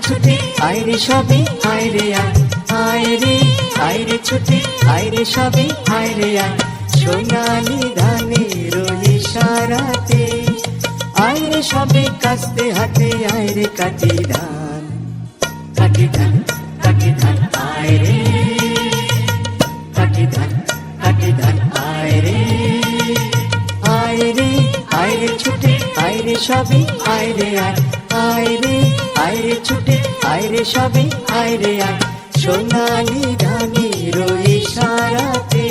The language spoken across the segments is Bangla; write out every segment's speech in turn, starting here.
সবে আয় রে আয় আয় রে আয় রে ছুটে আয় রে সবে আয় রে আয় সোনালি ধানের ইশারাতে আয় রে সবে কাস্তে হাতে আয় রে কাটি ধান কাটি ধান কাটি ধান আয় রে কাটি ধান কাটি ধান আয় রে আয় রে আয় রে ছুটে আয় সবে আয় আয় আয় রে আয় রে ছুটে আয় রে সবে আয় রে আয়। সোনালি ধানের ইশারাতে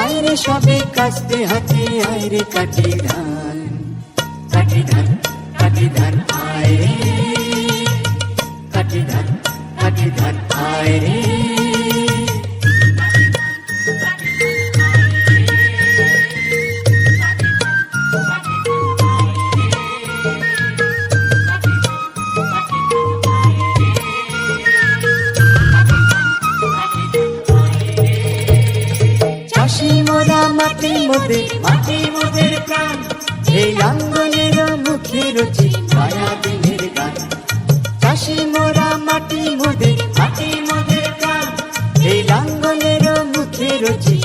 আয় রে সবে কাস্তে হাতে আয় রে কাটি ধান কাটি ধান কাটি ধান আয় রে কাটি ধান কাটি ধান আয় রে মোরা মাটি মোদে, মাটি মোদের প্রাণ। এই আঙ্গনের মুখে রচি ছায়া দিনের গান। চাষি মোরা মাটি প্রাণ। এই আঙ্গনের মুখে রচি